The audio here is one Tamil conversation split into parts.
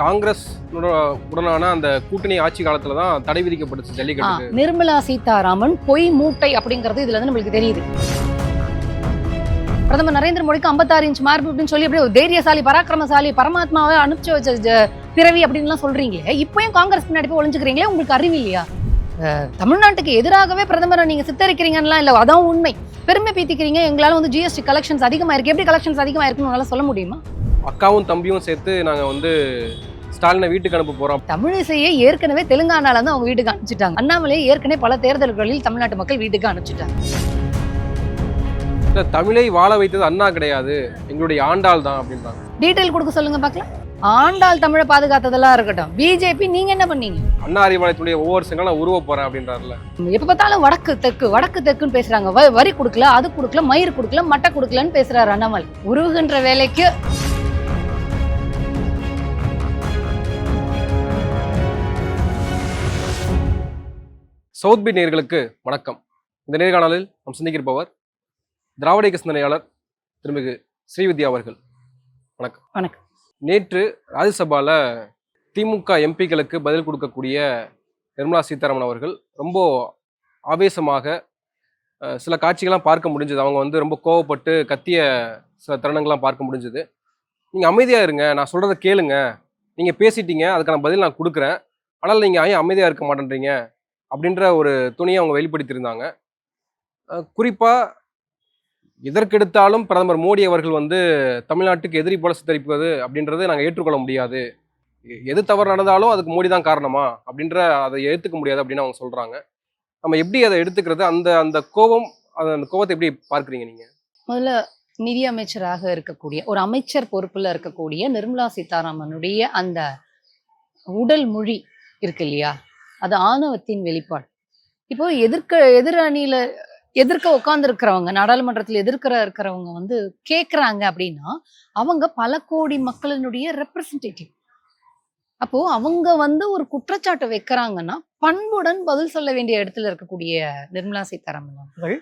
காங்கிரஸ் உட- உடனான அந்த கூட்டணி ஆட்சி காலத்துல தான் தடை விதிக்கப்பட்டுச்சு ஆ, ஜல்லிக்கட்டுக்கு நிர்மலா சீதாராமன் பொய் மூட்டை அப்படிங்கிறது இதுல இருந்து நம்மளுக்கு தெரியுது. பிரதமர் நரேந்திர மோடிக்கு 56 இன்ச் மார்பு அப்படின்னு சொல்லி அப்படியே ஒரு தைரியசாலி பராக்கிரமசாலி பரமாத்மாவை அனுப்பிச்சு வச்ச பிறவி அப்படின்லாம் சொல்றீங்களே இப்பயும் காங்கிரஸ் பின்னாடி போய் ஒளிஞ்சுக்கிறீங்களே உங்களுக்கு அறிவு இல்லையா? தமிழ்நாட்டுக்கு எதிராகவே பிரதமரை நீங்க சித்தரிக்கிறீங்கலாம் இல்ல அதான் உண்மை. பெருமை பீத்திக்கிறீங்க எங்களால வந்து ஜிஎஸ்டி கலெக்ஷன்ஸ் அதிகமா இருக்கு எப்படி கலெக்ஷன்ஸ் அதிகமா இருக்குன்னு சொல்ல முடியுமா? அக்காவும் தம்பியும் சேர்த்து நாங்க வந்து ஸ்டாலினை வீட்டுக்கு அனுப்ப போறோம். தமிழிசையை ஏற்கனவே தெலுங்கானால இருந்து அவங்க வீட்டுக்கு அனுப்பிச்சிட்டாங்க. அண்ணாமலையை ஏற்கனவே பல தேர்தல்களில் தமிழ்நாட்டு மக்கள் வீட்டுக்கு அனுப்பிச்சிட்டாங்க. இல்ல, தமிழை வாழ வைத்தது அண்ணா கிடையாது. எங்களுடைய ஆண்டாள் தான் அப்படின்றாங்க. டீடைல் கொடுக்க சொல்லுங்க பார்க்கலாம். ஆண்டாள் தமிழை பாதுகாத்ததெல்லாம் இருக்கட்டும். பிஜேபி நீங்க என்ன பண்ணீங்க? அண்ணா அறிவாலயத்துடைய ஒவ்வொரு செங்கலும் நான் உருவ போறேன் அப்படின்றாருல எப்ப பார்த்தாலும் வடக்கு தெற்கு வடக்கு தெக்குன்னு பேசுறாங்க. வரி கொடுக்கல அது கொடுக்கல மயிர் கொடுக்கல மட்டை கொடுக்கலன்னு பேசுறாரு அண்ணாமலை. உருவுகின்ற வேலைக்கு சவுத் பி நேயர்களுக்கு வணக்கம். இந்த நேர்காணலில் நாம் சந்திக்கிருப்பவர் திராவிட இயக்க சிந்தனையாளர் திருமிகு ஸ்ரீவித்யா அவர்கள். வணக்கம். வணக்கம். நேற்று ராஜ்யசபால திமுக எம்பிக்களுக்கு பதில் கொடுக்கக்கூடிய நிர்மலா சீதாராமன் அவர்கள் ரொம்ப ஆவேசமாக சில காட்சிகள்லாம் பார்க்க முடிஞ்சது. அவங்க வந்து ரொம்ப கோவப்பட்டு கத்திய சில தருணங்கள்லாம் பார்க்க முடிஞ்சது. நீங்க அமைதியா இருங்க. நான் சொல்றதை கேளுங்க. நீங்க பேசிட்டீங்க. அதுக்கான பதில் நான் கொடுக்குறேன். ஆனால் நீங்க ஏன் அமைதியா இருக்க மாட்டேன்றீங்க? அப்படின்ற ஒரு துணியை அவங்க வெளிப்படுத்தியிருந்தாங்க. குறிப்பாக எதற்கெடுத்தாலும் பிரதமர் மோடி அவர்கள் வந்து தமிழ்நாட்டுக்கு எதிரி போல சித்தரிப்பது அப்படின்றத நாங்கள் ஏற்றுக்கொள்ள முடியாது. எ- எது தவறு நடந்தாலும் அதுக்கு மோடி தான் காரணமா அப்படின்ற அதை ஏற்றுக்க முடியாது அப்படின்னு அவங்க சொல்கிறாங்க நம்ம எப்படி அதை எடுத்துக்கிறது? அந்த அந்த கோபம் அந்த அந்த கோபத்தை எப்படி பார்க்குறீங்க நீங்கள் முதல்ல நிதி அமைச்சராக இருக்கக்கூடிய ஒரு அமைச்சர் பொறுப்பில் இருக்கக்கூடிய நிர்மலா சீதாராமனுடைய அந்த உடல் மொழி இருக்கு இல்லையா? அது ஆணவத்தின் வெளிப்பாடு. இப்போ எதிர்க்க எதிர் அணியில எதிர்க்க உட்காந்துருக்கிறவங்க நாடாளுமன்றத்தில் எதிர்க்கிற இருக்கிறவங்க வந்து கேட்குறாங்க அப்படின்னா அவங்க பல கோடி மக்களினுடைய ரெப்ரசன்டேட்டிவ் அப்போ அவங்க வந்து ஒரு குற்றச்சாட்டு வைக்கிறாங்கன்னா பண்புடன் பதில் சொல்ல வேண்டிய இடத்துல இருக்கக்கூடிய நிர்மலா சீதாராமன் அவர்கள்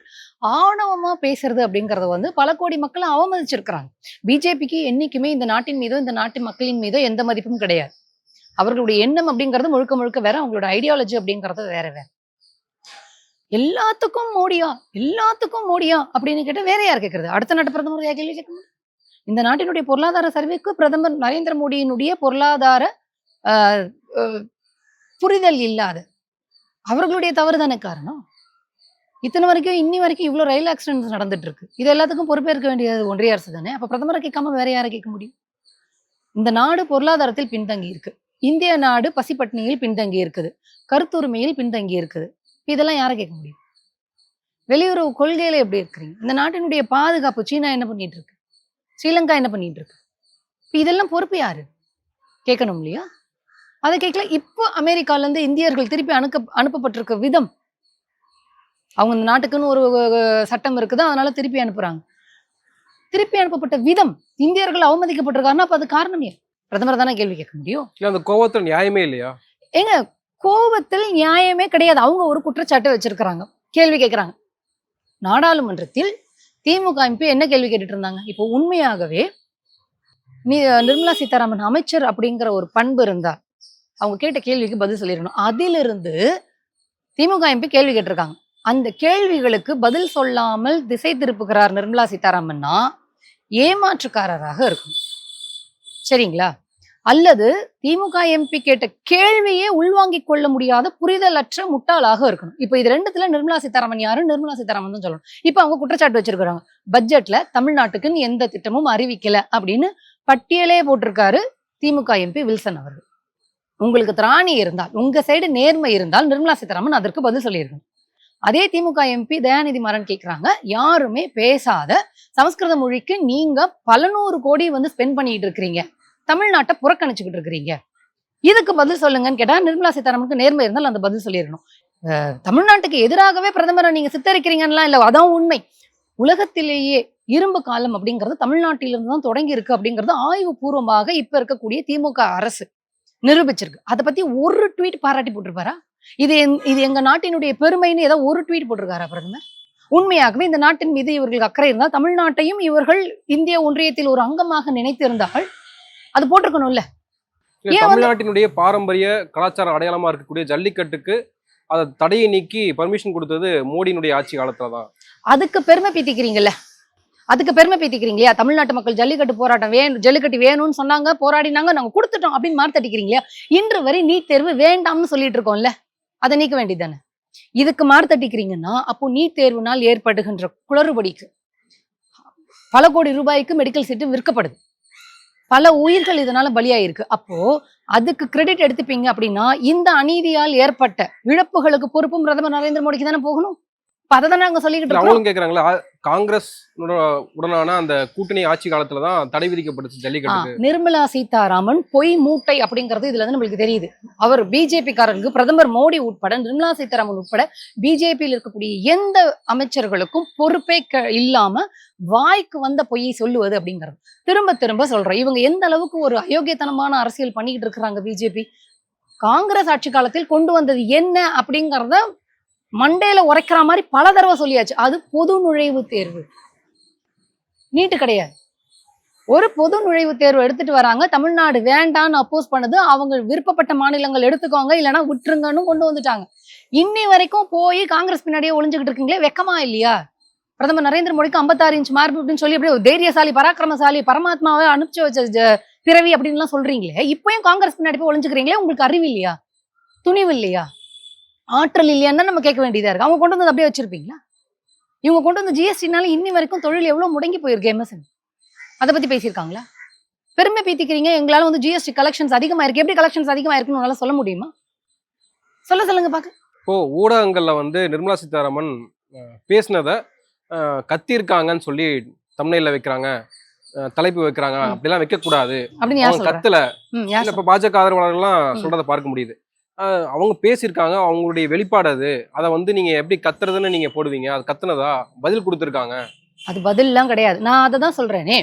ஆணவமா பேசுறது அப்படிங்கறத வந்து பல கோடி மக்களை அவமதிச்சிருக்கிறாங்க. பிஜேபிக்கு என்னைக்குமே இந்த நாட்டின் மீதோ இந்த நாட்டு மக்களின் மீதோ எந்த மதிப்பும் கிடையாது. அவர்களுடைய எண்ணம் அப்படிங்கிறது முழுக்க முழுக்க வேற அவங்களோட ஐடியாலஜி அப்படிங்கறது வேற வேற. எல்லாத்துக்கும் மோடியா எல்லாத்துக்கும் மோடியா அப்படின்னு கேட்டா வேற யார் கேட்கறது அடுத்த நாட்டு பிரதமர் யார் கேள்வி கேட்க முடியும்? இந்த நாட்டினுடைய பொருளாதார சரிவுக்கு பிரதமர் நரேந்திர மோடியினுடைய பொருளாதார ஆஹ், புரிதல் இல்லாத. அவர்களுடைய தவறு தானே காரணம்? இத்தனை வரைக்கும் இன்னி வரைக்கும் இவ்வளோ ரயில் ஆக்சிடென்ட்ஸ் நடந்துட்டு இருக்கு இது எல்லாத்துக்கும் பொறுப்பேற்க வேண்டியது ஒன்றிய அரசு தானே? அப்போ பிரதமரை கேட்காம வேற யாரை கேட்க முடியும்? இந்த நாடு பொருளாதாரத்தில் பின்தங்கி இருக்கு இந்திய நாடு பசிப்பட்டினியில் பின்தங்கி இருக்குது கருத்துரிமையில் பின்தங்கி இருக்குது இதெல்லாம் யாரை கேட்க முடியும்? வெளியுறவு கொள்கையில எப்படி இருக்கிறீங்க? இந்த நாட்டினுடைய பாதுகாப்பு சீனா என்ன பண்ணிட்டு இருக்கு ஸ்ரீலங்கா என்ன பண்ணிட்டு இருக்கு இப்போ இதெல்லாம் பொறுப்பு யாரு? கேட்கணும் இல்லையா? அதை கேட்கல. இப்போ அமெரிக்கால இருந்து இந்தியர்கள் திருப்பி அனுக்க அனுப்பப்பட்டிருக்க விதம் அவங்க இந்த நாட்டுக்குன்னு ஒரு சட்டம் இருக்குது. அதனால திருப்பி அனுப்புறாங்க. திருப்பி அனுப்பப்பட்ட விதம் இந்தியர்கள் அவமதிக்கப்பட்டிருக்காருன்னா அப்போ அது காரணம் ஏன் பிரதமர் தானே கேள்வி கேட்க முடியும்? இல்லை அந்த கோபத்தில் நியாயமே இல்லையா? ஏங்க கோபத்தில் நியாயமே கிடையாது. அவங்க ஒரு குற்றச்சாட்டை வச்சிருக்கிறாங்க. கேள்வி கேட்கறாங்க. நாடாளுமன்றத்தில் திமுக எம்பி என்ன கேள்வி கேட்டுட்டு இருந்தாங்க? இப்போ உண்மையாகவே நீ நிர்மலா சீதாராமன் அமைச்சர் அப்படிங்கிற ஒரு பண்பு இருந்தா அவங்க கேட்ட கேள்விக்கு பதில் சொல்லிடணும். அதிலிருந்து திமுக எம்பி கேள்வி கேட்டிருக்காங்க. அந்த கேள்விகளுக்கு பதில் சொல்லாமல் திசை திருப்புகிறார் நிர்மலா சீதாராமன்னா ஏமாற்றுக்காரராக இருக்கும். சரிங்களா? அல்லது திமுக எம்பி கேட்ட கேள்வியே உள்வாங்கிக் கொள்ள முடியாத புரிதலற்ற முட்டாளாக இருக்கணும். இப்போ இது ரெண்டுத்துல நிர்மலா சீதாராமன் யாரு? நிர்மலா சீதாராமன் தான் சொல்லணும். இப்போ அவங்க குற்றச்சாட்டு வச்சிருக்காங்க பட்ஜெட்ல தமிழ்நாட்டுக்குன்னு எந்த திட்டமும் அறிவிக்கல அப்படின்னு பட்டியலே போட்டிருக்காரு திமுக எம்பி வில்சன் அவர்கள். உங்களுக்கு திராணி இருந்தால் உங்க சைடு நேர்மை இருந்தால் நிர்மலா சீதாராமன் அதற்கு பதில் சொல்லியிருக்கணும். அதே திமுக எம்பி தயாநிதி மாறன் கேக்குறாங்க யாருமே பேசாத சமஸ்கிருத மொழிக்கு நீங்க பல நூறு கோடி வந்து ஸ்பெண்ட் பண்ணிட்டு இருக்கிறீங்க. தமிழ்நாட்டை புறக்கணிச்சுக்கிட்டு இருக்கிறீங்க. இதுக்கு பதில் சொல்லுங்கன்னு கேட்டா நிர்மலா சீதாராமனுக்கு நேர்மை இருந்தால் அந்த பதில் சொல்லிடணும். தமிழ்நாட்டுக்கு எதிராகவே பிரதமரை நீங்க சித்தரிக்கிறீங்கலாம் இல்ல அதான் உண்மை. உலகத்திலேயே இரும்பு காலம் அப்படிங்கிறது தமிழ்நாட்டிலிருந்து தான் தொடங்கி இருக்கு அப்படிங்கிறது ஆய்வு பூர்வமாக இப்ப இருக்கக்கூடிய திமுக அரசு நிரூபிச்சிருக்கு. அதை பத்தி ஒரு ட்வீட் பாராட்டி போட்டிருப்பாரா? இது எங்- இது எங்க நாட்டினுடைய பெருமைன்னு ஏதோ ஒரு ட்வீட் போட்டிருக்காரா பிரதமர்? உண்மையாகவே இந்த நாட்டின் மீது இவர்களுக்கு அக்கறை இருந்தால் தமிழ்நாட்டையும் இவர்கள் இந்திய ஒன்றியத்தில் ஒரு அங்கமாக நினைத்திருந்தால் அது போட்டிருக்கணும்ல. தமிழ்நாட்டினுடைய பாரம்பரிய கலாச்சார அடையாளமா இருக்கக்கூடிய ஜல்லிக்கட்டுக்கு அதை தடையை நீக்கி பர்மிஷன் கொடுத்தது மோடியினுடைய ஆட்சி காலத்துல தான் அதுக்கு பெருமை பீத்திக்கிறீங்கல்ல. அதுக்கு பெருமை பீத்திக்கிறீங்க இல்லையா? தமிழ்நாட்டு மக்கள் ஜல்லிக்கட்டு போராட்டம் வேணும் ஜல்லிக்கட்டு வேணும்னு சொன்னாங்க போராடினாங்க நாங்க கொடுத்துட்டோம் அப்படின்னு இல்லையா? இன்று வரை நீட் தேர்வு வேண்டாம்னு சொல்லிட்டு இருக்கோம்ல. அதை நீக்க வேண்டியதானே இதுக்கு மார்க் தட்டிக்கிறீங்கன்னா அப்போ நீட் தேர்வுனால் ஏற்படுகின்ற குளறுபடிக்கு பல கோடி ரூபாய்க்கு மெடிக்கல் சீட்டு விற்கப்படுது. பல உயிர்கள் இதனால பலியாயிருக்கு. அப்போ அதுக்கு கிரெடிட் எடுத்துப்பீங்க அப்படின்னா இந்த அநீதியால் ஏற்பட்ட இழப்புகளுக்கு பொறுப்பும் பிரதமர் நரேந்திர மோடிக்கு தானே போகணும்? அதை தானே நாங்க சொல்லிக்கிட்டு இருக்கோம் அவங்களும் கேக்குறாங்களா காங்கிரஸ் உட- உடனான அந்த கூட்டணி ஆட்சி காலத்துல தான் தடை விதிக்கப்பட்டுச்சு ஆ, ஜல்லிக்கட்டுக்கு நிர்மலா சீதாராமன் பொய் மூட்டை அப்படிங்கிறது இதுல இருந்து நம்மளுக்கு தெரியுது. அவர் பிஜேபி காரருக்கு பிரதமர் மோடி உட்பட நிர்மலா சீதாராமன் உட்பட பிஜேபியில் இருக்கக்கூடிய எந்த அமைச்சர்களுக்கும் பொறுப்பே இல்லாம வாய்க்கு வந்த பொய்யை சொல்லுவது அப்படிங்கிறது. திரும்ப திரும்ப சொல்றேன் இவங்க எந்த அளவுக்கு ஒரு அயோக்கியத்தனமான அரசியல் பண்ணிக்கிட்டு இருக்கிறாங்க பிஜேபி? காங்கிரஸ் ஆட்சி காலத்தில் கொண்டு வந்தது என்ன அப்படிங்கறத மண்டையில உரைக்கிற மாதிரி பல தடவை சொல்லியாச்சு. அது பொது நுழைவுத் தேர்வு. நீட்டு கிடையாது. ஒரு பொது நுழைவுத் தேர்வு எடுத்துட்டு வராங்க. தமிழ்நாடு வேண்டான்னு அப்போஸ் பண்ணுது அவங்க விருப்பப்பட்ட மாநிலங்கள் எடுத்துக்கோங்க இல்லைன்னா விட்டுருங்கன்னு கொண்டு வந்துட்டாங்க. இன்னி வரைக்கும் போய் காங்கிரஸ் பின்னாடியே ஒளிஞ்சுக்கிட்டு இருக்கீங்களே வெக்கமா இல்லையா? பிரதமர் நரேந்திர மோடிக்கு 56 இன்ச் மார்பு அப்படின்னு சொல்லி அப்படியே ஒரு தைரியசாலி பராக்கிரமசாலி பரமாத்மாவை அனுப்பிச்சு வச்ச பிறவி அப்படின்லாம் சொல்றீங்களே இப்பயும் காங்கிரஸ் பின்னாடி போய் ஒளிஞ்சுக்கிறீங்களே உங்களுக்கு அறிவு இல்லையா? துணிவு இல்லையா? ஆற்றல் இல்லையான்னு நம்ம கேட்க வேண்டியதா இருக்கு. அவங்க கொண்டு வந்து அப்படியே வச்சிருப்பீங்களா? இவங்க கொண்டு வந்து ஜிஎஸ்டினால இன்னி வரைக்கும் தொழில் எவ்வளவு முடங்கி போயிருக்கு எம்எஸ்என் அதை பத்தி பேசியிருக்காங்களா? பெருமை பீத்திக்கிறீங்க. எங்களால வந்து ஜிஎஸ்டி கலெக்ஷன்ஸ் அதிகமா இருக்கு எப்படி கலெக்ஷன்ஸ் அதிகமா இருக்குன்னு உங்களால சொல்ல முடியுமா? சொல்ல சொல்லுங்க பாக்க. இப்போ ஊடகங்கள்ல வந்து நிர்மலா சீதாராமன் பேசுனத அஹ், கத்தியிருக்காங்கன்னு சொல்லி தமிழ்ல வைக்கிறாங்க. தலைப்பு வைக்கிறாங்க. அப்படிலாம் வைக்க கூடாது அப்படின்னு யார் அவங்க சொல்றா? கத்துல. இப்ப பாஜக ஆதரவாளர்கள்லாம். சொல்றத பார்க்க முடியுது. அவங்க பேசியிருக்காங்க அவங்களுடைய வெளிப்பாடு அது. அதை வந்து நீங்கள் எப்படி கத்துறதுன்னு நீங்கள் போடுவீங்க? அது கத்துனதா? பதில் கொடுத்துருக்காங்க. அது பதில்லாம் கிடையாது. நான் அதை தான் சொல்கிறேனே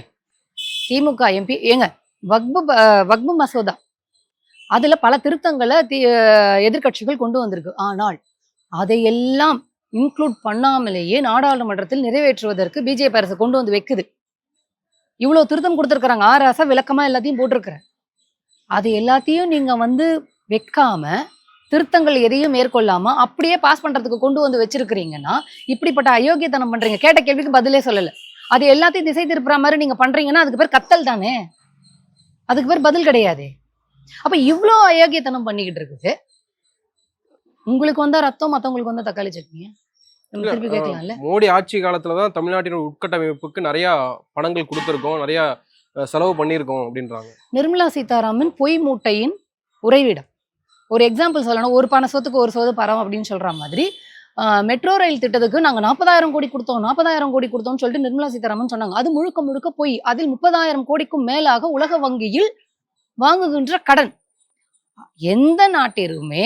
திமுக எம்பி ஏங்க வக்பு வக்பு மசோதா. அதில் பல திருத்தங்களை தி- எதிர்க்கட்சிகள் கொண்டு வந்திருக்கு. ஆனால் அதையெல்லாம் இன்க்ளூட் பண்ணாமலேயே நாடாளுமன்றத்தில் நிறைவேற்றுவதற்கு பிஜேபி அரசு கொண்டு வந்து வைக்குது. இவ்வளோ திருத்தம் கொடுத்துருக்குறாங்க. ஆறு அரசா விளக்கமாக எல்லாத்தையும் போட்டிருக்கிறேன். அது எல்லாத்தையும் நீங்கள் வந்து வைக்காம திருத்தங்கள் எதையும் மேற்கொள்ளாம அப்படியே பாஸ் பண்றதுக்கு கொண்டு வந்து வச்சிருக்கிறீங்கன்னா இப்படிப்பட்ட அயோக்கியத்தனம் பண்றீங்க. கேட்ட கேள்விக்கு பதிலே சொல்லல. அது எல்லாத்தையும் திசை திருப்புற மாதிரி நீங்க பண்றீங்கன்னா அதுக்கு பேர் கத்தல் தானே? அதுக்கு பேர் பதில் கிடையாது. அப்ப இவ்ளோ அயோக்கியத்தனம் பண்ணிக்கிட்டு இருக்குது. உங்களுக்கு வந்தா ரத்தம் மத்தவங்களுக்கு வந்தா தக்காளி சட்னி? மோடி ஆட்சி காலத்துல தான் தமிழ்நாட்டின் உட்கட்டமைப்புக்கு நிறைய பணங்கள் கொடுத்துருக்கோம் நிறைய செலவு பண்ணியிருக்கோம் அப்படின்றாங்க. நிர்மலா சீதாராமன் பொய் மூட்டையின் உறைவிடம். ஒரு எக்ஸாம்பிள் சொல்லணும். ஒரு பண சொத்துக்கு ஒரு சொத்து பரம் அப்படின்னு சொல்கிற மாதிரி மெட்ரோ ரயில் திட்டத்துக்கு நாங்கள் நாற்பதாயிரம் கோடி கொடுத்தோம். நாற்பதாயிரம் கோடி கொடுத்தோம்னு சொல்லிட்டு நிர்மலா சீதாராமன் சொன்னாங்க. அது முழுக்க முழுக்க போய் அதில் முப்பதாயிரம் கோடிக்கும் மேலாக உலக வங்கியில் வாங்குகின்ற கடன். எந்த நாட்டிற்குமே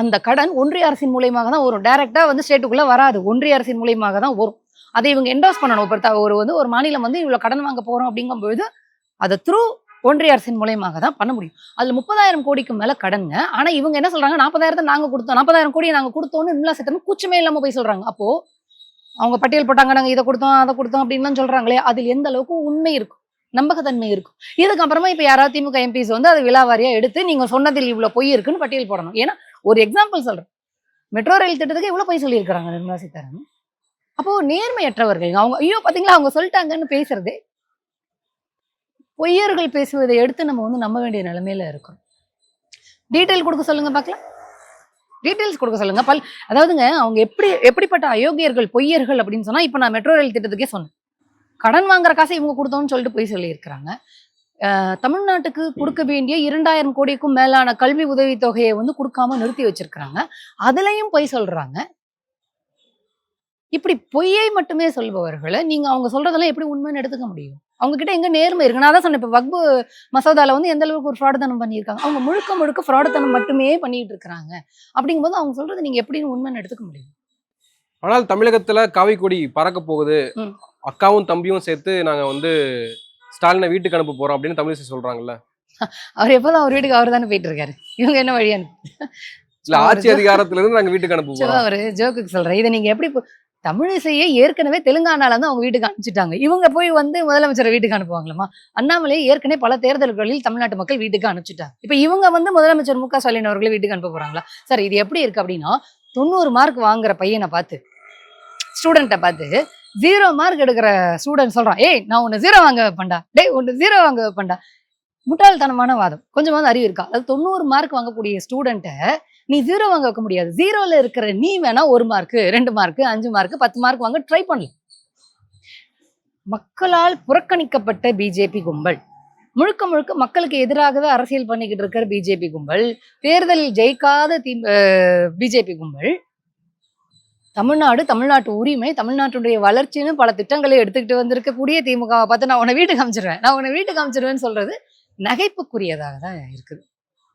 அந்த கடன் ஒன்றிய அரசின் மூலியமாக தான் வரும். டைரக்டா வந்து ஸ்டேட்டுக்குள்ள வராது. ஒன்றிய அரசின் மூலியமாக தான் வரும். அதை இவங்க என்டோஸ் பண்ணணும். ஒரு வந்து ஒரு மாநிலம் வந்து இவ்வளவு கடன் வாங்க போறோம் அப்படிங்கும்போது அதை த்ரூ ஒன்றிய அரசின் மூலயமாக தான் பண்ண முடியும். அதுல முப்பதாயிரம் கோடிக்கு மேல கடனுங்க. ஆனா இவங்க என்ன சொல்றாங்க? நாற்பதாயிரத்தை நாங்க கொடுத்தோம். நாற்பதாயிரம் கோடியை நாங்கள் கொடுத்தோன்னு நிர்மலா சீத்தாராமன் கூச்சமே இல்லாமல் போய் சொல்றாங்க. அப்போ அவங்க பட்டியல் போட்டாங்க நாங்க இதை கொடுத்தோம் அதை கொடுத்தோம் அப்படின்லாம் சொல்றாங்களே அதில் எந்த அளவுக்கு உண்மை இருக்கும்? நம்பகத்தன்மை இருக்கும். இதுக்கப்புறமா இப்போ யாராவது திமுக எம்பிஸ் வந்து அதை விலாவாரியா எடுத்து நீங்க சொன்னதில் இவ்வளவு பொய் இருக்குன்னு பட்டியல் போடணும். ஏன்னா ஒரு எக்ஸாம்பிள் சொல்றேன். மெட்ரோ ரயில் திட்டத்துக்கு இவ்வளோ பொய் சொல்லியிருக்கிறாங்க நிர்மலா சீதாராமன். அப்போ நேர்மையற்றவர்கள் அவங்க ஐயோ பாத்தீங்களா? அவங்க சொல்லிட்டாங்கன்னு பேசுறதே பொய்யர்கள் பேசுவதை எடுத்து நம்ம வந்து நம்ப வேண்டிய நிலைமையில இருக்கோம். டீட்டெயில் கொடுக்க சொல்லுங்க பார்க்கலாம். டீட்டெயில்ஸ் கொடுக்க சொல்லுங்க. பல் அதாவதுங்க அவங்க எப்படி எப்படிப்பட்ட அயோக்கியர்கள் பொய்யர்கள் அப்படின்னு சொன்னா இப்போ நான் மெட்ரோ ரயில் திட்டத்துக்கே சொன்னேன். கடன் வாங்குற காசை இவங்க கொடுத்தோம்னு சொல்லிட்டு போய் சொல்லியிருக்கிறாங்க. தமிழ்நாட்டுக்கு கொடுக்க வேண்டிய இரண்டாயிரம் கோடிக்கும் மேலான கல்வி உதவித் தொகையை வந்து கொடுக்காம நிறுத்தி வச்சிருக்கிறாங்க. அதுலயும் பொய் சொல்றாங்க. இப்படி பொய்யை மட்டுமே சொல்பவர்களை நீங்க அவங்க சொல்றதெல்லாம் எப்படி உண்மைன்னு எடுத்துக்க முடியும்? அவங்க கிட்ட எங்க நேர்மை இருக்கு? நான் தான் சொன்னேன் இப்ப வக்பு மசோதால வந்து எந்த அளவுக்கு ஒரு ஃப்ராடுத்தனம் பண்ணியிருக்காங்க? அவங்க முழுக்க முழுக்க ஃப்ராடுத்தனம் மட்டுமே பண்ணிட்டு இருக்காங்க அப்படிங்கும்போது அவங்க சொல்றது நீங்க எப்படின்னு உண்மைன்னு எடுத்துக்க முடியும்? ஆனால் தமிழகத்துல காவி கொடி பறக்க போகுது. அக்காவும் தம்பியும் சேர்த்து நாங்க வந்து ஸ்டாலினை வீட்டுக்கு அனுப்ப போறோம் அப்படின்னு தமிழிசை சொல்றாங்கல்ல. அவர் எப்போதும் அவர் வீட்டுக்கு அவர் தானே போயிட்டு இருக்காரு. இவங்க என்ன வழியான்னு இல்ல ஆட்சி அதிகாரத்துல இருந்து நாங்க வீட்டுக்கு அனுப்ப சும்மா போறோம். ஒரு ஜோக்குக்கு சொல்றேன் இதை நீங்க எப்படி தமிழிசையை ஏற்கனவே தெலுங்கானால இருந்து அவங்க வீட்டுக்கு அனுப்பிச்சிட்டாங்க. இவங்க போய் வந்து முதலமைச்சரை வீட்டுக்கு அனுப்புவாங்களாமா? அண்ணாமலையை ஏற்கனவே பல தேர்தல்களில் தமிழ்நாட்டு மக்கள் வீட்டுக்கு அனுப்பிச்சிட்டாங்க. இப்ப இவங்க வந்து முதலமைச்சர் மு க ஸ்டாலின் அவர்களை வீட்டுக்கு அனுப்ப போறாங்களா? சார் இது எப்படி இருக்கு அப்படின்னா தொண்ணூறு மார்க் வாங்குற பையனை பார்த்து ஸ்டூடெண்ட்டை பார்த்து ஜீரோ மார்க் எடுக்கிற ஸ்டூடெண்ட் சொல்றான் ஏய் நான் உன்னை ஜீரோ வாங்க வைப்பேன்டா. டேய் உன்னை ஜீரோ வாங்க வைப்பேன்டா. முட்டாள்தனமான வாதம். கொஞ்சமாவது அறிவு இருக்கா? அது தொண்ணூறு மார்க் வாங்கக்கூடிய ஸ்டூடெண்ட்டை நீ ஜீரோ வாங்க வைக்க முடியாது. ஜீரோல இருக்கிற நீ வேணா ஒரு மார்க் ரெண்டு மார்க் அஞ்சு மார்க் பத்து மார்க் வாங்க ட்ரை பண்ணலாம் மக்களால் புறக்கணிக்கப்பட்ட பிஜேபி கும்பல். முழுக்க முழுக்க மக்களுக்கு எதிராகவே அரசியல் பண்ணிக்கிட்டு இருக்கிற பிஜேபி கும்பல் தேர்தலில் ஜெயிக்காத தி பிஜேபி கும்பல் தமிழ்நாடு தமிழ்நாட்டு உரிமை தமிழ்நாட்டுடைய வளர்ச்சின்னு பல திட்டங்களை எடுத்துக்கிட்டு வந்திருக்கக்கூடிய திமுகவை பார்த்து நான் உன்னை வீட்டுக்கு அமைச்சிருவேன். நான் உன்னை வீட்டுக்கு அமைச்சிருவேன்னு சொல்றது நகைப்புக்குரியதாக தான் இருக்குது.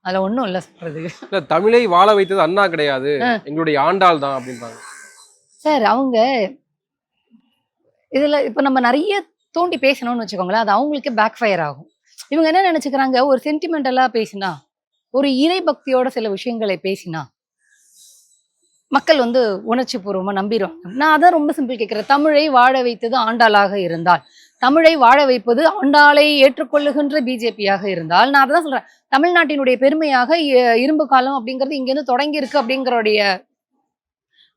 அதுல ஒண்ணும் இல்லை சொல்றது இல்ல தமிழை வாழ வைத்தது அண்ணா கிடையாது. எங்களுடைய ஆண்டாள் தான் அப்படின்றாங்க சார் அவங்க இதுல இப்ப நம்ம நிறைய தோண்டி பேசணும்னு வச்சுக்கோங்களேன் அது அவங்களுக்கே பேக் ஃபயர் ஆகும். இவங்க என்ன நினைச்சுக்கிறாங்க? ஒரு சென்டிமெண்டலா பேசினா ஒரு இறை பக்தியோட சில விஷயங்களை பேசினா மக்கள் வந்து உணர்ச்சி பூர்வமா நம்பிடுவாங்க. நான் அதான் ரொம்ப சிம்பிள் கேட்கிறேன் தமிழை வாழ வைத்தது ஆண்டாளாக இருந்தால். தமிழை வாழ வைப்பது ஆண்டாளை ஏற்றுக்கொள்ளுகின்ற பிஜேபியாக இருந்தால் நான் அதான் சொல்றேன். தமிழ்நாட்டினுடைய பெருமையாக இ- இரும்பு காலம் அப்படிங்கிறது இங்கிருந்து தொடங்கி இருக்கு அப்படிங்கிறோடைய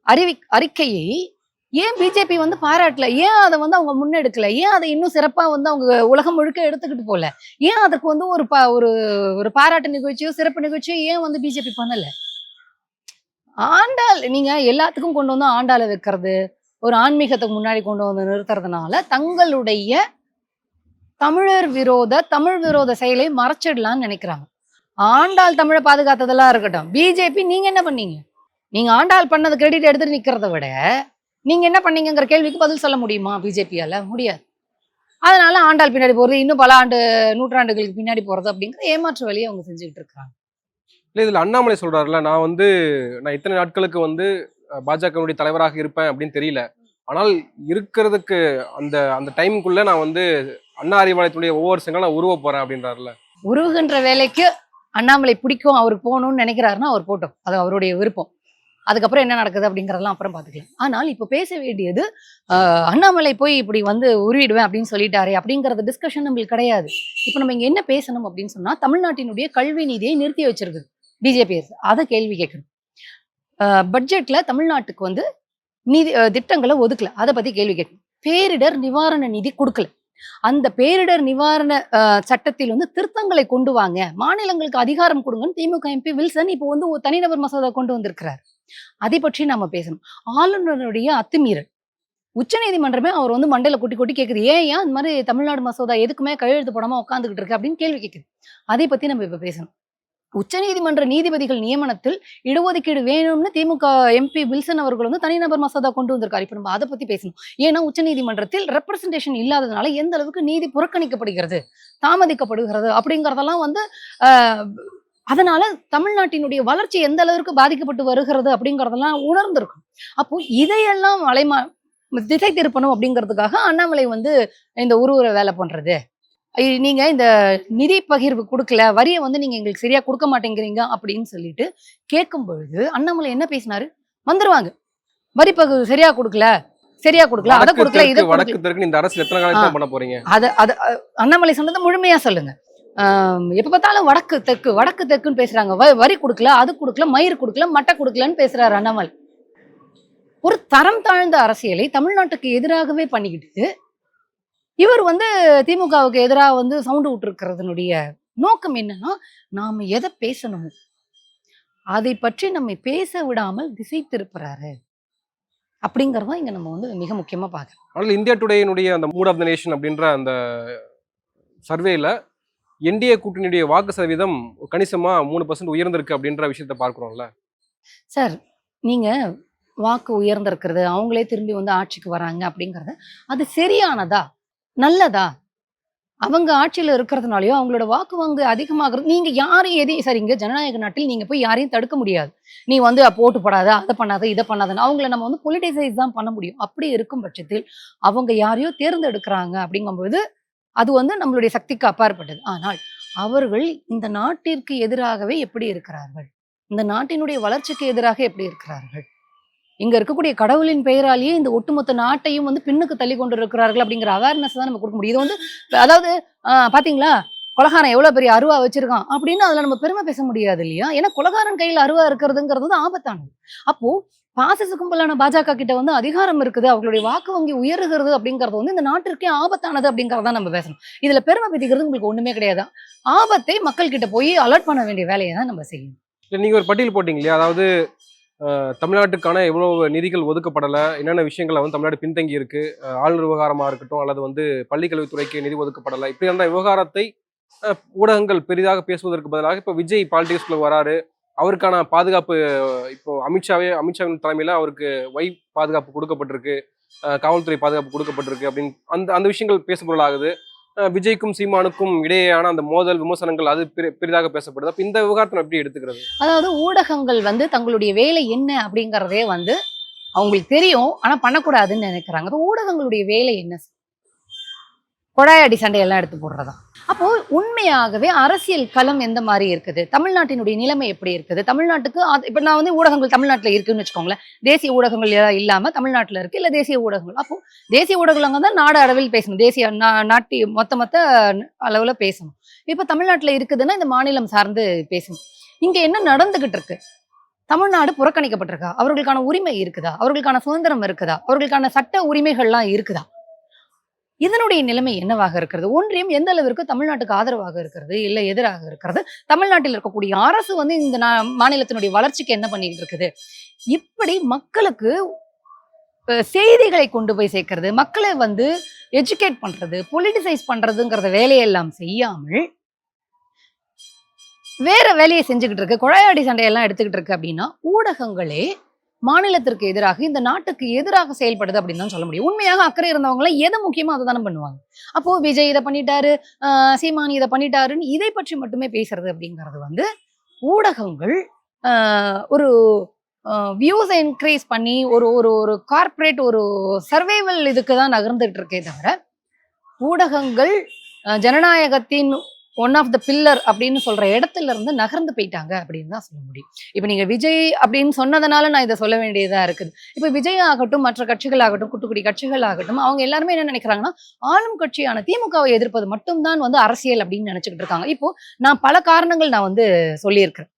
அறிவி அறிக்கையை ஏன் பிஜேபி வந்து பாராட்டல? ஏன் அதை வந்து அவங்க முன்னெடுக்கல? ஏன் அதை இன்னும் சிறப்பா வந்து அவங்க உலகம் முழுக்க எடுத்துக்கிட்டு போல? ஏன் அதுக்கு வந்து ஒரு பா ஒரு ஒரு பாராட்டு நிகழ்ச்சியோ சிறப்பு நிகழ்ச்சியோ ஏன் வந்து பிஜேபி பண்ணல? ஆண்டாள் நீங்க எல்லாத்துக்கும் கொண்டு வந்து ஆண்டாளை வைக்கிறது ஒரு ஆன்மீகத்துக்கு முன்னாடி கொண்டு வந்து நிறுத்துறதுனால தங்களுடைய தமிழர் விரோத தமிழ் விரோத செயலை மறைச்சிடலாம்னு நினைக்கிறாங்க. ஆண்டாள் தமிழை பாதுகாத்ததெல்லாம் இருக்கட்டும். பிஜேபி நீங்க என்ன பண்ணீங்க? நீங்க ஆண்டாள் பண்ணது கிரெடிட் எடுத்துட்டு நிக்கிறத விட நீங்க என்ன பண்ணீங்கங்கிற கேள்விக்கு பதில் சொல்ல முடியுமா பிஜேபியால? முடியாது. அதனால ஆண்டாள் பின்னாடி போறது இன்னும் பல ஆண்டு நூற்றாண்டுகளுக்கு பின்னாடி போறது அப்படிங்கிற ஏமாற்று வழியை அவங்க செஞ்சுக்கிட்டு இருக்காங்க. இல்ல இதுல அண்ணாமலை சொல்றாருல நான் வந்து நான் இத்தனை நாட்களுக்கு வந்து பாஜகவுடைய பாஜகவினுடைய தலைவராக இருப்பேன் அப்படின்னு தெரியல. ஆனால் இருக்கிறதுக்கு அந்த அந்த டைமுக்குள்ள நான் வந்து அண்ணா அறிவாலயத்துடைய ஒவ்வொரு செங்கலும் நான் உருவ போறேன் அப்படின்றாருல. உருவுகின்ற வேலைக்கு அண்ணாமலை பிடிக்கும் அவருக்கு போகணும்னு நினைக்கிறாருன்னா அவர் போட்டோம். அது அவருடைய விருப்பம். அதுக்கப்புறம் என்ன நடக்குது அப்படிங்கறதெல்லாம் அப்புறம் பார்த்துக்கலாம். ஆனால் இப்போ பேச வேண்டியது அண்ணாமலை போய் இப்படி வந்து உருவிடுவேன் அப்படின்னு சொல்லிட்டாரே அப்படிங்கறது டிஸ்கஷன் நம்மளுக்கு கிடையாது. இப்போ நம்ம இங்க என்ன பேசணும் அப்படின்னு சொன்னா தமிழ்நாட்டினுடைய கல்வி நீதியை நிறுத்தி வச்சிருக்குது. பிஜேபி அரசு. அதை கேள்வி கேட்கணும். பட்ஜெட்ல தமிழ்நாட்டுக்கு வந்து நிதி திட்டங்களை ஒதுக்கல. அதை பத்தி கேள்வி கேட்கணும் பேரிடர் நிவாரண நிதி கொடுக்கல. அந்த பேரிடர் நிவாரண சட்டத்தில் வந்து திருத்தங்களை கொண்டு வாங்க. மாநிலங்களுக்கு அதிகாரம் கொடுங்கன்னு திமுக எம்பி வில்சன் இப்போ வந்து ஒரு தனிநபர் மசோதா கொண்டு வந்திருக்கிறார். அதை பற்றி நாம பேசணும். ஆளுநருடைய அத்துமீறல். உச்சநீதிமன்றமே அவர் வந்து மண்டையில கொட்டி கொட்டி கேக்குது. ஏன் ஏன் இந்த மாதிரி தமிழ்நாடு மசோதா எதுக்குமே கையெழுத்து போடாம உட்காந்துக்கிட்டு இருக்கு? அப்படின்னு கேள்வி கேக்குது. அதை பத்தி நம்ம இப்ப பேசணும். உச்சநீதிமன்ற நீதிபதிகள் நியமனத்தில் இடஒதுக்கீடு வேணும்னு திமுக எம்பி வில்சன் அவர்கள் வந்து தனிநபர் மசோதா கொண்டு வந்திருக்காரு. இப்ப நம்ம அதை பத்தி பேசணும். ஏன்னா உச்சநீதிமன்றத்தில் ரெப்ரசன்டேஷன் இல்லாததுனால எந்த அளவுக்கு நீதி புறக்கணிக்கப்படுகிறது தாமதிக்கப்படுகிறது அப்படிங்கறதெல்லாம் வந்து ஆஹ், அதனால தமிழ்நாட்டினுடைய வளர்ச்சி எந்த அளவுக்கு பாதிக்கப்பட்டு வருகிறது அப்படிங்கறதெல்லாம் உணர்ந்திருக்கும். அப்போ இதையெல்லாம் அலைமா திசை திருப்பணும் அப்படிங்கிறதுக்காக அண்ணாமலை வந்து இந்த உருவுற வேலை பண்றது. நீங்க இந்த நிதி பகிர்வு கொடுக்கல வரியை வந்து நீங்க எங்களுக்கு சரியா கொடுக்க மாட்டேங்கிறீங்க அப்படின்னு சொல்லிட்டு கேட்கும் பொழுது அண்ணாமலை என்ன பேசினாரு? வந்துருவாங்க. வரி பகிர்வு சரியா கொடுக்கல சரியா கொடுக்கல அதை கொடுக்கல இதை வடக்கு இந்த அரசு எத்தனை தான் பண்ண போறீங்க? அத அத அண்ணாமலை சொன்னதை முழுமையா சொல்லுங்க. எப்ப பார்த்தாலும் வடக்கு தெற்கு வடக்கு தெற்குன்னு பேசுறாங்க. வ- வரி கொடுக்கல அது கொடுக்கல மயிர் கொடுக்கல மட்டை கொடுக்கலன்னு பேசுறாரு அண்ணாமலை. ஒரு தரம் தாழ்ந்த அரசியலை தமிழ்நாட்டுக்கு எதிராகவே பண்ணிக்கிட்டு இவர் வந்து திமுகவுக்கு எதிராக வந்து சவுண்டு விட்டுருக்கிறதுனுடைய நோக்கம் என்னன்னா நாம எதை பேசணுமோ அதை பற்றி நம்மை பேச விடாமல் திசை திருப்புறாரு அப்படிங்கறத இங்க நம்ம வந்து மிக முக்கியமா பார்க்கணும் ஆனால் இந்தியா டுடேனுடைய அந்த மூட் ஆஃப் த நேஷன் அப்படின்ற அந்த சர்வேல என்டிஏ கூட்டணியுடைய வாக்கு சதவீதம் கணிசமா மூணு பர்சன்ட் உயர்ந்திருக்கு அப்படின்ற விஷயத்த பார்க்கிறோம்ல. சார் நீங்க வாக்கு உயர்ந்திருக்கிறது அவங்களே திரும்பி வந்து ஆட்சிக்கு வராங்க அப்படிங்கறது அது சரியானதா? நல்லதா? அவங்க ஆட்சியில இருக்கிறதுனாலயோ அவங்களோட வாக்கு வாங்கு அதிகமாகிறது நீங்க யாரையும் எதையும் சரிங்க ஜனநாயக நாட்டில் நீங்க போய் யாரையும் தடுக்க முடியாது. நீ வந்து போட்டு போடாத அதை பண்ணாத இதை பண்ணாதன்னு அவங்கள நம்ம வந்து பொலிட்டிசைஸ் தான் பண்ண முடியும். அப்படி இருக்கும் பட்சத்தில் அவங்க யாரையோ தேர்ந்தெடுக்கிறாங்க அப்படிங்கும்போது அது வந்து நம்மளுடைய சக்திக்கு அப்பாற்பட்டது. ஆனால் அவர்கள் இந்த நாட்டிற்கு எதிராகவே எப்படி இருக்கிறார்கள்? இந்த நாட்டினுடைய வளர்ச்சிக்கு எதிராக எப்படி இருக்கிறார்கள்? இங்க இருக்கக்கூடிய கடவுளின் பெயராலேயே இந்த ஒட்டுமொத்த நாட்டையும் வந்து பின்னுக்கு தள்ளி கொண்டு இருக்கிறார்கள் அப்படிங்கிற அவேர்னஸ் தான் நம்ம கொடுக்க முடியும். இது வந்து அதாவது பாத்தீங்களா? கொலகாரன் எவ்வளவு பெரிய அருவா வச்சிருக்கான் அப்படின்னு அதுல நம்ம பெருமை பேச முடியாது இல்லையா? ஏன்னா கொலகாரன் கையில் அருவா இருக்கிறதுங்கிறது தான் ஆபத்தானது. அப்போ பாசிச கும்பலான பாஜக கிட்ட வந்து அதிகாரம் இருக்குது அவங்களுடைய வாக்கு வங்கி உயருகிறது அப்படிங்கிறது வந்து இந்த நாட்டிற்கே ஆபத்தானது அப்படிங்கறத நம்ம பேசணும். இதுல பெருமை பேத்திக்கிறது உங்களுக்கு ஒண்ணுமே கிடையாது. ஆபத்தை மக்கள் கிட்ட போய் அலர்ட் பண்ண வேண்டிய வேலையை தான் நம்ம செய்யணும். நீங்க நீங்கள் ஒரு பட்டியல் போட்டீங்க இல்லையா? அதாவது தமிழ்நாட்டுக்கான எவ்வளோ நிதிகள் ஒதுக்கப்படலை? என்னென்ன விஷயங்களை வந்து தமிழ்நாடு பின்தங்கி இருக்கு? ஆளுநர் விவகாரமாக இருக்கட்டும் அல்லது வந்து பள்ளிக்கல்வித்துறைக்கு நிதி ஒதுக்கப்படலை. இப்படியான விவகாரத்தை ஊடகங்கள் பெரிதாக பேசுவதற்கு பதிலாக இப்போ விஜய் பாலிடிக்ஸ்குள்ள வராரு. அவருக்கான பாதுகாப்பு இப்போ அமித்ஷாவே அமித்ஷாவின் தலைமையில் அவருக்கு வை பாதுகாப்பு கொடுக்கப்பட்டிருக்கு. காவல்துறை பாதுகாப்பு கொடுக்கப்பட்டிருக்கு அப்படின்னு அந்த அந்த விஷயங்கள் பேசுபொருளாகுது. விஜய்க்கும் சீமானுக்கும் இடையேயான அந்த மோதல் விமர்சனங்கள் அது பெரிதாக பேசப்படுது. அப்ப இந்த விவகாரத்தை எப்படி எடுத்துக்கிறது? அதாவது ஊடகங்கள் வந்து தங்களுடைய வேலை என்ன அப்படிங்கறதே வந்து அவங்களுக்கு தெரியும். ஆனா பண்ணக்கூடாதுன்னு நினைக்கிறாங்க. ஊடகங்களுடைய வேலை என்ன கொடாயடி சண்டையெல்லாம் எடுத்து போடுறதா? அப்போ உண்மையாகவே அரசியல் களம் எந்த மாதிரி இருக்குது? தமிழ்நாட்டினுடைய நிலைமை எப்படி இருக்குது? தமிழ்நாட்டுக்கு அது- நான் வந்து ஊடகங்கள் தமிழ்நாட்டில் இருக்குன்னு வச்சுக்கோங்களேன். தேசிய ஊடகங்கள் எல்லாம் இல்லாம தமிழ்நாட்டில் இருக்கு இல்லை தேசிய ஊடகங்கள்? அப்போ தேசிய ஊடகங்கள் தான் நாடு அளவில் பேசணும். தேசிய நாட்டி மொத்த மொத்த அளவில் பேசணும். இப்போ தமிழ்நாட்டில் இருக்குதுன்னா இந்த மாநிலம் சார்ந்து பேசணும். இங்கே என்ன நடந்துகிட்டு இருக்கு? தமிழ்நாடு புறக்கணிக்கப்பட்டிருக்கா? அவர்களுக்கான உரிமை இருக்குதா? அவர்களுக்கான சுதந்திரம் இருக்குதா? அவர்களுக்கான சட்ட உரிமைகள்லாம் இருக்குதா? இதனுடைய நிலைமை என்னவாக இருக்கிறது? ஒன்றியம் எந்த அளவிற்கு தமிழ்நாட்டுக்கு ஆதரவாக இருக்கிறது? இல்லை எதிராக இருக்கிறது? தமிழ்நாட்டில் இருக்கக்கூடிய அரசு வந்து இந்த நா- மாநிலத்தினுடைய வளர்ச்சிக்கு என்ன பண்ணிட்டு இருக்குது? இப்படி மக்களுக்கு செய்திகளை கொண்டு போய் சேர்க்கறது மக்களை வந்து எஜுகேட் பண்றது பொலிட்டிசைஸ் பண்றதுங்கிறத வேலையெல்லாம் செய்யாமல் வேற வேலையை செஞ்சுக்கிட்டு இருக்கு. குழையாடி சண்டையெல்லாம் எடுத்துக்கிட்டு இருக்கு அப்படின்னா ஊடகங்களே மாநிலத்திற்கு எதிராக இந்த நாட்டுக்கு எதிராக செயல்படுது அப்படின்னு தான் சொல்ல முடியும். உண்மையாக அக்கறை இருந்தவங்களை எது முக்கியமோ அதை தானே பண்ணுவாங்க. அப்போ விஜய் இதை பண்ணிட்டாரு சீமானி இதை பண்ணிட்டாருன்னு இதை பற்றி மட்டுமே பேசுறது அப்படிங்கிறது வந்து ஊடகங்கள் ஒரு வியூஸை இன்க்ரீஸ் பண்ணி ஒரு ஒரு ஒரு கார்ப்பரேட் ஒரு சர்வைவல் இதுக்கு தான் நகர்ந்துட்டு இருக்கே தவிர ஊடகங்கள் ஜனநாயகத்தின் ஒன் ஆஃப் த பில்லர் அப்படின்னு சொல்ற இடத்துல இருந்து நகர்ந்து போயிட்டாங்க அப்படின்னு தான் சொல்ல முடியும். இப்போ நீங்க விஜய் அப்படின்னு சொன்னதுனால நான் இதை சொல்ல வேண்டியதா இருக்குது. இப்போ விஜய் ஆகட்டும் மற்ற கட்சிகள் ஆகட்டும் குட்டுக்குடி கட்சிகள் ஆகட்டும் அவங்க எல்லாருமே என்ன நினைக்கிறாங்கன்னா ஆளும் கட்சியான திமுகவை எதிர்ப்பது மட்டும்தான் வந்து அரசியல் அப்படின்னு நினைச்சுக்கிட்டு இருக்காங்க. இப்போ நான் பல காரணங்கள் நான் வந்து சொல்லியிருக்கிறேன்.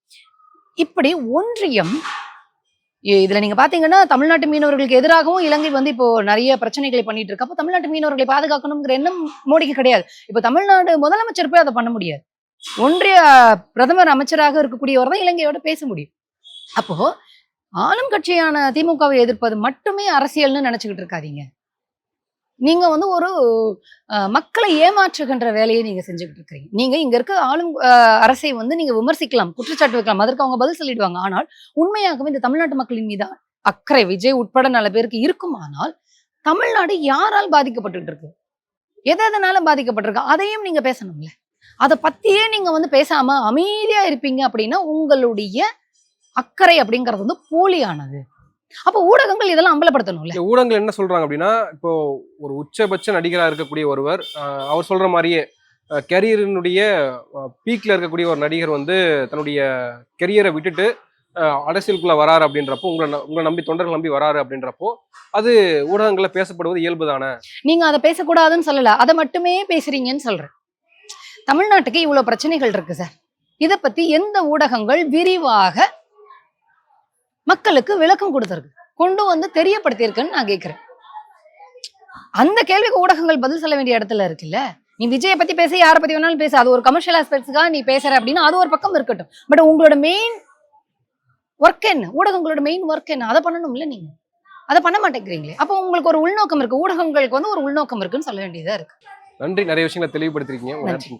இப்படி ஒன்றியம் இதுல நீங்க பாத்தீங்கன்னா தமிழ்நாட்டு மீனவர்களுக்கு எதிராகவும் இலங்கை வந்து இப்போ நிறைய பிரச்சனைகளை பண்ணிட்டு இருக்கு. அப்போ தமிழ்நாட்டு மீனவர்களை பாதுகாக்கணுங்கிற எண்ணம் மோடிக்கு கிடையாது. இப்போ தமிழ்நாடு முதலமைச்சர் போய் அதை பண்ண முடியாது. ஒன்றிய பிரதமர் அமைச்சராக இருக்கக்கூடியவர் தான் இலங்கையோட பேச முடியும். அப்போ ஆளும் கட்சியான திமுகவை எதிர்ப்பது மட்டுமே அரசியல்னு நினைச்சுக்கிட்டு இருக்காதீங்க. நீங்க வந்து ஒரு மக்களை ஏமாற்றுகின்ற வேலையை நீங்க செஞ்சுக்கிட்டு இருக்கிறீங்க. நீங்க இங்க இருக்க ஆளும் அரசை வந்து நீங்க விமர்சிக்கலாம் குற்றச்சாட்டு வைக்கலாம் அதற்கு அவங்க பதில் சொல்லிடுவாங்க. ஆனால் உண்மையாகவே இந்த தமிழ்நாட்டு மக்களின் மீது அக்கறை விஜய் உட்பட நல்ல பேருக்கு இருக்குமானால் தமிழ்நாடு யாரால் பாதிக்கப்பட்டுட்டு இருக்கு? எது எதனால பாதிக்கப்பட்டிருக்கு? அதையும் நீங்க பேசணும்ல. அதை பத்தியே நீங்க வந்து பேசாம அமைதியா இருப்பீங்க அப்படின்னா உங்களுடைய அக்கறை அப்படிங்கிறது வந்து போலியானது. அப்ப ஊடகங்கள் இதெல்லாம் அம்பலப்படுத்தணும்ல? ஊடகங்கள் என்ன சொல்றாங்க அப்படின்னா இப்போ ஒரு உச்சபட்ச நடிகரா இருக்கக்கூடிய ஒருவர் அவர் சொல்ற மாதிரியே கெரியரினுடைய பீக்ல இருக்கக்கூடிய ஒரு நடிகர் வந்து தன்னுடைய கெரியரை விட்டுட்டு அரசியலுக்குள்ள வராரு அப்படின்றப்போ உங்களை உங்களை நம்பி தொண்டர்கள் நம்பி வராரு அப்படின்றப்போ அது ஊடகங்கள்ல பேசப்படுவது இயல்பு தானே நீங்க அதை பேசக்கூடாதுன்னு சொல்லல. அதை மட்டுமே பேசுறீங்கன்னு சொல்றேன். தமிழ்நாட்டுக்கு இவ்வளவு பிரச்சனைகள் இருக்கு சார். இத பத்தி எந்த ஊடகங்கள் விரிவாக மக்களுக்கு விளக்கம் கொடுத்திருக்கு. கொண்டு வந்து தெரியப்படுத்தியிருக்குன்னு நான் கேட்கிறேன் அந்த கேள்விக்கு ஊடகங்கள் பதில் சொல்ல வேண்டிய இடத்துல இருக்குல்ல? நீ விஜயை பத்தி பேச யாரை பத்தி வேணாலும் பேச. அது ஒரு கமர்ஷியல் ஆஸ்பெக்ட்ஸ்க்காக நீ பேசுற அப்படின்னா அது ஒரு பக்கம் இருக்கட்டும். பட் உங்களோட மெயின் ஒர்க் என்ன? ஊடகங்களோட மெயின் ஒர்க் என்ன? அதை பண்ணணும்ல நீங்க? அதை பண்ண மாட்டேங்கிறீங்களே. அப்போ உங்களுக்கு ஒரு உள்நோக்கம் இருக்கு. ஊடகங்களுக்கு வந்து ஒரு உள்நோக்கம் இருக்குன்னு சொல்ல வேண்டியதா இருக்கு. நன்றி. நிறைய விஷயங்களை தெளிவுபடுத்திருக்கீங்க. நன்றி.